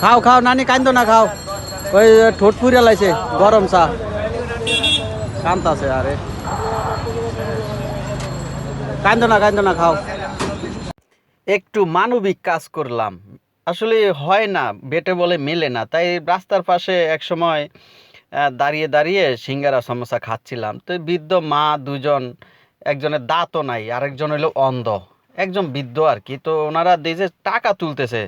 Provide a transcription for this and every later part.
খাও খাও, নানি কান্দো না, খাও। ওই ঠোঁট ফুরিয়া লাইছে, গরম চা। কান্তাছে আরে। কান্দো না কান্দো না, খাও। একটু মানবিক কাজ করলাম। আসলে হয় না, বেটে বলে মেলে না। তাই রাস্তার পাশে এক সময় দাঁড়িয়ে দাঁড়িয়ে সিঙ্গারা সমস্যা খাচ্ছিলাম। তো বৃদ্ধ মা দুজন, একজনের দাঁতও নাই, আরেকজন হলো অন্ধ। একজন বৃদ্ধ আর কি। তো ওনারা দেশে টাকা তুলতেছে।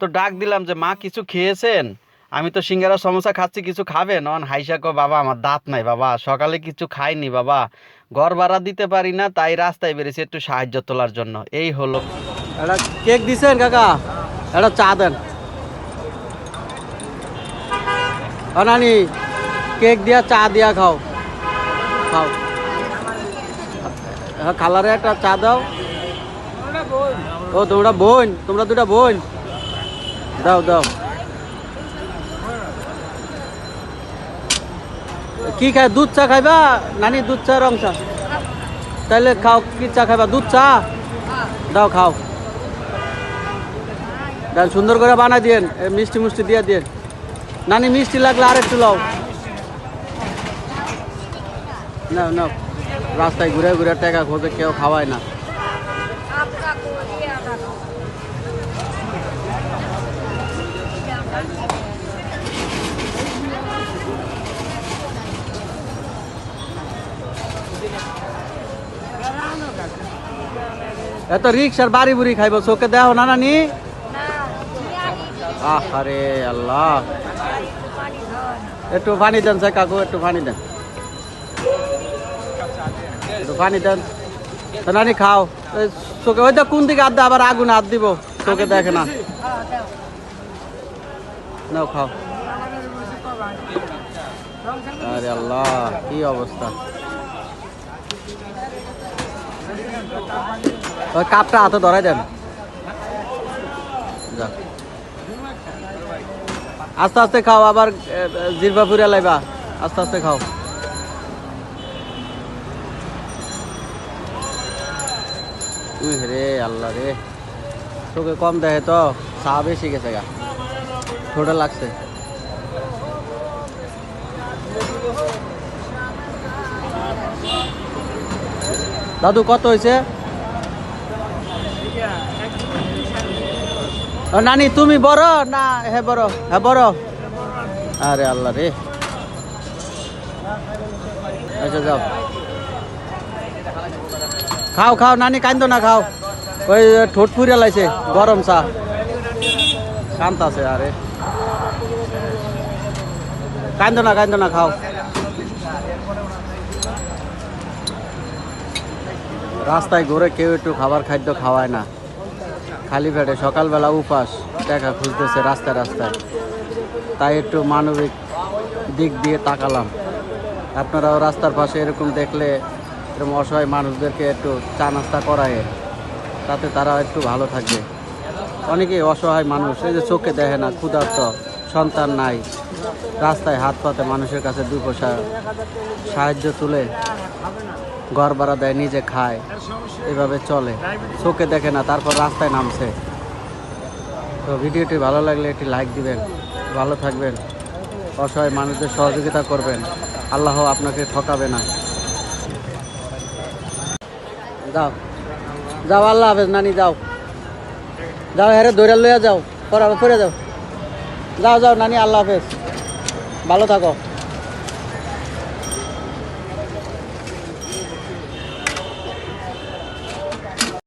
তো ডাক দিলাম যে, মা, কিছু খেয়েছেন? আমি তো সিঙ্গারা, সমোসা খাচ্ছি, কিছু খাবেন? অন হাইসা কো বাবা, আমার দাঁত নাই, বাবা, সকালে কিছু খাইনি, বাবা। ঘর ভাড়া দিতে পারি না, তাই রাস্তায় বেরিয়েছি একটু সাহায্য তোলার জন্য। এই হলো। কেক দিছেন, কাকা? একটা চা দেন। নানি কেক দিয়া চা দিয়া খাও। খাও। খালারে একটা চা দাও। ও, তোমরা বোন, তোমরা দুটা বোন। দাও দাও। কি খাই দুধ চা খাইবা? নানি, দুধ চা, রং চা? তাহলে খাও, কি চা খাইবা? দুধ চা? দাও, খাও। ডাল সুন্দর করে বানাই দিয়েন। মিষ্টি মিষ্টি দিয়ে দিয়েন। নানি, মিষ্টি লাগলে আর একটু লাও। নাও নাও। রাস্তায় ঘুরে ঘুরে টাকা খোঁজে কেউ খাওয়ায় না। এত রিক্সার বাড়ি বুড়ি খাইব চোখে দেহ না নানি? আরে আল্লাহ। একটু পানি দেন সে কাকু একটু পানি দেন। একটু পানি দেন। নানি খাও। চোখে ওই তো কোন দিকে হাত আবার আগুন হাত দিব চোখে দেখে না। নাও খাও। আরে আল্লাহ কি অবস্থা। কাপটা হাতে ধরাই দেন। আস্তে আস্তে খাও, আবার জিরবা ফুরে লাইবা। আস্তে আস্তে খাও। রে আল্লাহ রে। তোকে কম দেখে তো, চা বেশি গেছে গা। ছোট লাগছে। দাদু, কত হয়েছে নানি, তুমি বড়? না, হে বড় হ্যাঁ বড়। আরে আল্লাহ রে। আচ্ছা যাও। খাও খাও, নানি, কান্দো না, খাও। ওই ঠোঁট ফুরিয়া লাইছে, গরম চা। কান্তাছে আরে। কান্দো না কান্দো না, খাও। রাস্তায় ঘুরে কেউ একটু খাবার খাদ্য খাওয়ায় না। খালি পেটে সকালবেলা উপাস, দেখা খুঁজতেছে রাস্তায় রাস্তায়। তাই একটু মানবিক দিক দিয়ে তাকালাম। আপনারাও রাস্তার পাশে এরকম দেখলে এরকম অসহায় মানুষদেরকে একটু চা নাস্তা করায়, তাতে তারা একটু ভালো থাকবে। অনেকেই অসহায় মানুষ, এই যে চোখে দেখে না, ক্ষুধার্ত, সন্তান নাই। রাস্তায় হাত পাতে মানুষের কাছে দুই পয়সা সাহায্য তুলে, ঘর ভাড়া দেয়, নিজে খায়, এভাবে চলে। চোখে দেখে না, তারপর রাস্তায় নামছে। তো ভিডিওটি ভালো লাগলে একটি লাইক দিবেন, ভালো থাকবেন, অসহায় মানুষদের সহযোগিতা করবেন। আল্লাহ আপনাকে ঠকাবে না। যাও। যাও, আল্লাহ হাফেজ, নানি, যাও। যাও হ্যাঁ দৌড়া লইয়া যাও পরে পরে যাও। যাও যাও নানি আল্লাহ হাফেজ। ভালো থাকো।